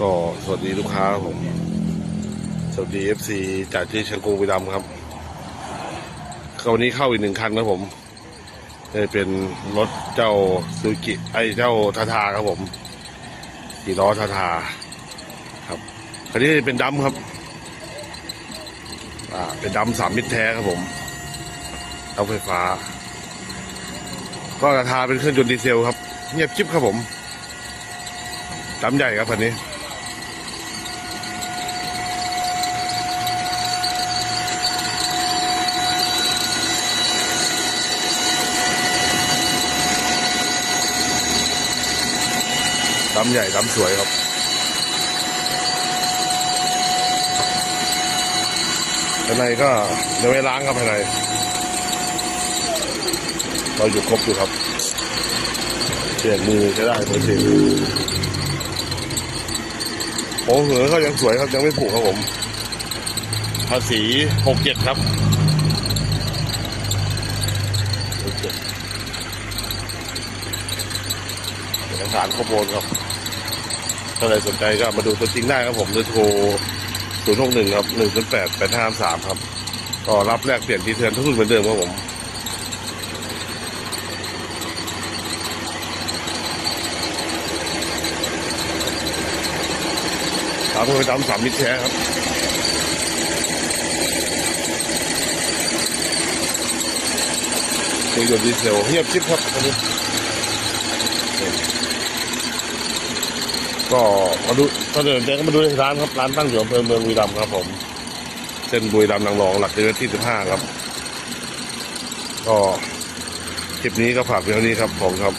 ก็สวัสดีลูกค้าครับผม สวัสดีเอฟซีจากที่เชียงกงบุรีรัมย์ครับวันนี้เข้าอีกหนึ่งคันครับผมเป็นรถเจ้าซูกิไอเจ้าทาทาครับผมสี่ล้อทาทา ครับคันนี้เป็นดัมครับ อ่า เป็นดัมสามมิตรแท้ครับผมเตาไฟฟ้า ก็ราคาเป็นเครื่องยนต์ดีเซลครับ เงียบจิ๊บครับผมดำใหญ่ครับคันนี้ ดำใหญ่ดำสวยครับภายในก็ยังไม่ล้างครับภายในเราอยู่ครบอยู่ครับเปลี่ยนมือใช้ได้เบอร์สิบโอ้เหงอก็ยังสวยครับยังไม่ผุครับผม ภาษีหกเจ็ดครับหกเจ็ดเอกสารข้อมูลครับ ถ้าใครสนใจก็มาดูตัวจริงได้ครับผมโดยโทร 0 6 1 ครับ 1 0 8 8 5 3 ครับ ก็รับแลกเปลี่ยนทีเทือนทุกรุ่นเหมือนเดิมครับผมสามคนดำสามมิตรแท้ครับเครื่องยนต์ดีเซลเงียบชิบครับอันนี้ ก็มาดูถ้าเดินเดินก็มาดูในร้านครับร้านตั้งอยู่อำเภอเมืองบุรีรัมย์ครับผมเส้นบุรีรัมย์นางรองหลักกิโลเมตรที่สิบห้าครับ ก็คลิปนี้ก็ฝากเพียงเท่านี้ครับผมครับ